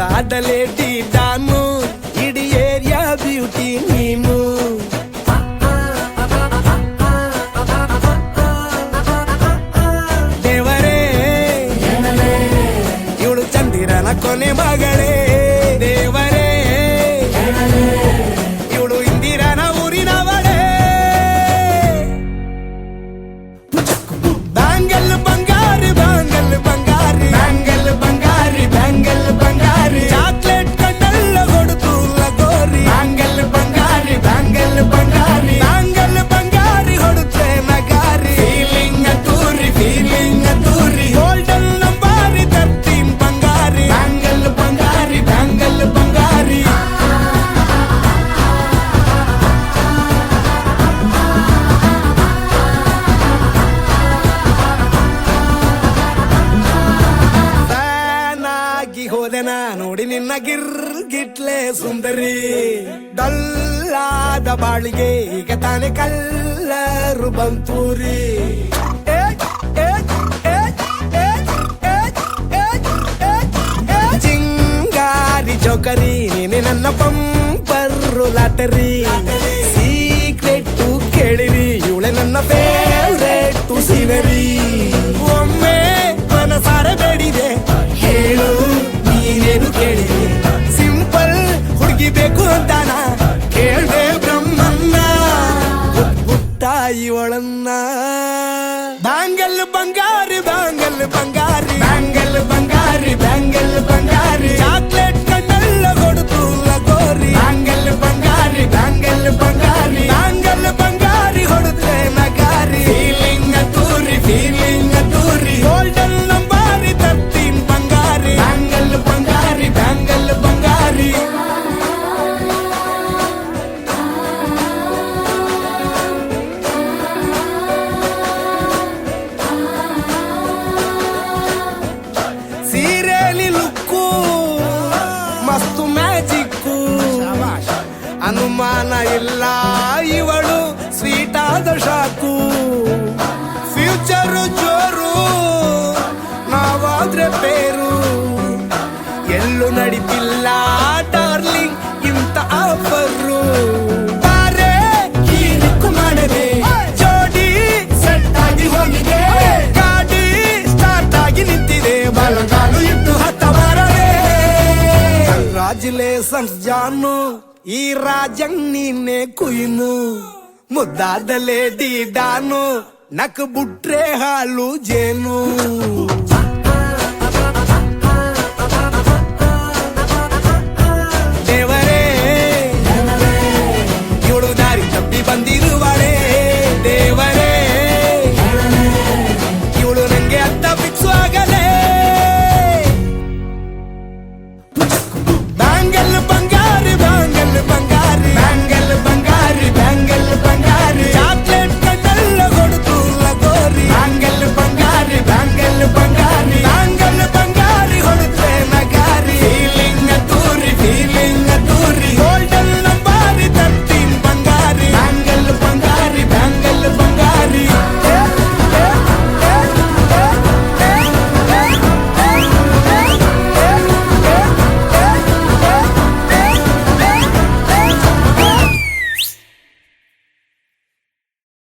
ದಾದಲೇಟಿ ದಾಮು ಇಡೀ area beauty ನೀನು ದೇವರೇ ಇವಳು ಚಂದಿರನ ಕೊನೆ ಮಗಳೇ ನಾ ನೋಡಿ ನಿನ್ನ ಗಿರ್ ಗಿಟ್ಲೆ ಸುಂದರಿ. ಡಲ್ಲಾದ ಬಾಳಿಗೆ ಈಗ ತಾನೆ ಕಲ್ಲರು ಬಂತೂರಿ. ಜಿಂಗಾರಿ ಚೌಕರಿ ನೀನೆ ನನ್ನ ಪಂಪರ್ರು ಲಾಟರಿ. ಸೀಕ್ರೆಟ್ ಕೇಳಿರಿ, ಇವಳೆ ನನ್ನ ಫೇವ್ರೆಟ್ ಸೀನರಿ ಒಳನ್ನ ಬಾಂಗಲ್ ಬಂಗಾರ ಬಾಂಗಲ್ ಬಂಗಾರ. ಸೀರೆಲಿ ಲುಕ್ಕು, ಮಸ್ತು ಮ್ಯಾಜಿಕ್ಕು. ಅನುಮಾನ ಇಲ್ಲ ಇವಳು ಸ್ವೀಟ್ ಆದ ಶಾಕು. ಫ್ಯೂಚರ್ ಜೋರು, ನಾವಾದ್ರೆ ಬೇರು. ಎಲ್ಲೂ ನಡೀತಿಲ್ಲ. కంగ్రాచులేషన్స్ జాను ఈ రాజ్యం నిన్నే కుయిను. ముద్దాదలే డీడాను నాకు బుట్రే హాలు జేను.